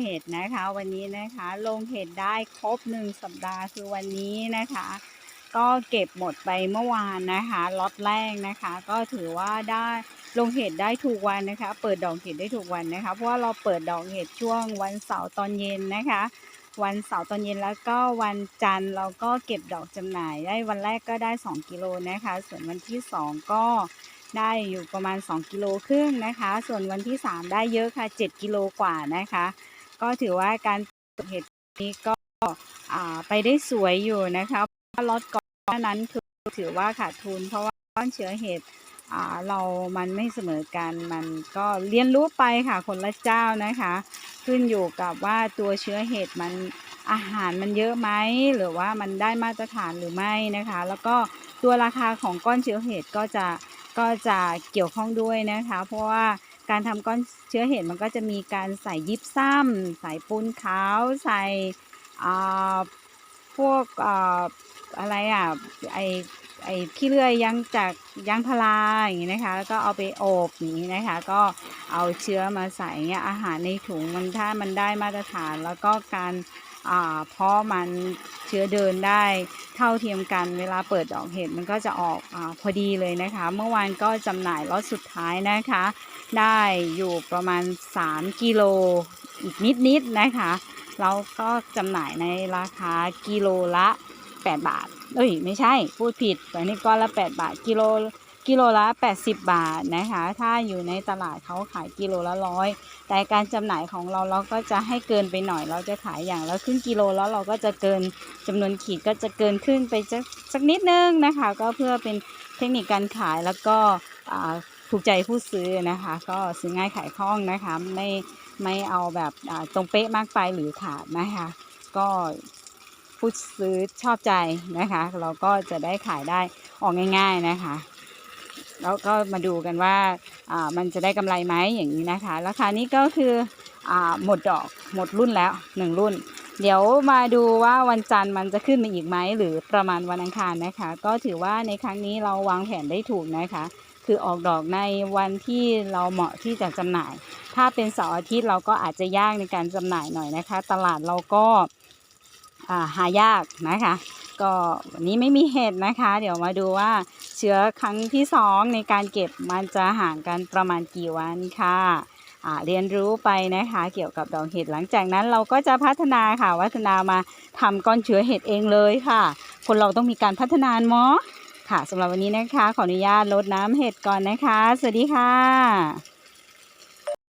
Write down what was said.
เห็ดนะคะ วันนี้นะคะ ลงเห็ดได้ครบหนึ่งสัปดาห์คือวันนี้นะคะ ก็เก็บหมดไปเมื่อวานนะคะล็อตแรกนะคะ ก็ถือว่าได้ลงเห็ดได้ถูกวันนะคะ เปิดดอกเห็ดได้ถูกวันนะคะ เพราะว่าเราเปิดดอกเห็ดช่วงวันเสาร์ตอนเย็นนะคะ วันเสาร์ตอนเย็นแล้วก็วันจันทร์เราก็เก็บดอกจำหน่ายได้วันแรกก็ได้ 2 กิโลนะคะ ส่วนวันที่ 2 ก็ได้อยู่ประมาณ 2 กิโลครึ่งนะคะ ส่วนวันที่ 3 ได้เยอะค่ะ 7 กิโลกว่านะคะ ก็ถือว่าการเก็บเห็ดนี้ก็ไปได้สวยอยู่นะคะเพราะล็อตก่อนนั้นคือถือว่าขาดทุน เพราะว่าต้นเชื้อเห็ดเรามันไม่เสมอกันมันก็เรียนรู้ไปค่ะคนละเจ้านะคะ ขึ้นอยู่กับว่าตัวเชื้อเห็ดมันอาหารมันเยอะไหมหรือว่ามันได้มาตรฐานหรือไม่นะคะ แล้วก็ตัวราคาของก้อนเชื้อเห็ดก็จะก็จะเกี่ยวข้องด้วยนะคะ เพราะว่า การทำก้อนเชื้อเห็ดมันก็จะมีการใส่ยิบซ้ำใส่ปูนขาว ใส่พวกออะไรอะไอไอขี้เลื่อยยางจากยางพาราอย่างนี้นะคะแล้วก็เอาไปอบอย่างนี้นะคะ ก็เอาเชื้อมาใส่เนี่ยอาหารในถุงมันถ้ามันได้มาตรฐานแล้วก็การ เพราะมันเชื้อเดินได้เท่าเทียมกันเวลาเปิดดอกเห็ดมันก็จะออกอพอดีเลยนะคะ เมื่อวานก็จำหน่ายล็อตสุดท้ายนะคะ ได้อยู่ประมาณ 3 กิโลอีกนิดๆนะคะแล้วก็จำหน่ายในราคากิโลละ 8 บาท เอ้ย ไม่ใช่ พูดผิดแต่นี่ก้อนละ 8 บาท กิโล กิโลละ 80 บาทนะคะ ถ้าอยู่ในตลาดเขาขายกิโลละร้อยแต่การจำหน่ายของเราเราก็จะให้เกินไปหน่อย เราจะขายอย่างละครึ่งกิโลแล้วเราก็จะเกินจำนวนขีดก็จะเกินครึ่งไปสักนิดนึงนะคะ ก็เพื่อเป็นเทคนิคการขายแล้วก็ถูกใจผู้ซื้อนะคะ ก็ซื้อง่ายขายคล่องนะคะไม่ไม่เอาแบบตรงเป๊ะมากไปหรือขาดนะคะ ก็ผู้ซื้อชอบใจนะคะ เราก็จะได้ขายได้ออกง่าย ๆนะคะ แล้วก็มาดูกันว่าอ่ามันจะได้กำไรไหมอย่างนี้นะคะ ราคานี้ก็คืออ่าหมดดอกหมดรุ่นแล้วหนึ่งรุ่น เดี๋ยวมาดูว่าวันจันทร์มันจะขึ้นมาอีกไหมหรือประมาณวันอังคารนะคะ ก็ถือว่าในครั้งนี้เราวางแผนได้ถูกนะคะ คือออกดอกในวันที่เราเหมาะที่จะจำหน่าย ถ้าเป็นเสาร์อาทิตย์เราก็อาจจะยากในการจำหน่ายหน่อยนะคะ ตลาดเราก็ หายากนะคะ ก็วันนี้ไม่มีเห็ดนะคะ เดี๋ยวมาดูว่าเชื้อครั้งที่สองในการเก็บมันจะห่างกันประมาณกี่วันค่ะเรียนรู้ไปนะคะเกี่ยวกับดอกเห็ดหลังจากนั้นเราก็จะพัฒนาค่ะพัฒนามาทำก้อนเชื้อเห็ดเองเลยค่ะ คนเราต้องมีการพัฒนาเนาะค่ะสำหรับวันนี้นะคะ ขออนุญาตลดน้ำเห็ดก่อนนะคะ สวัสดีค่ะ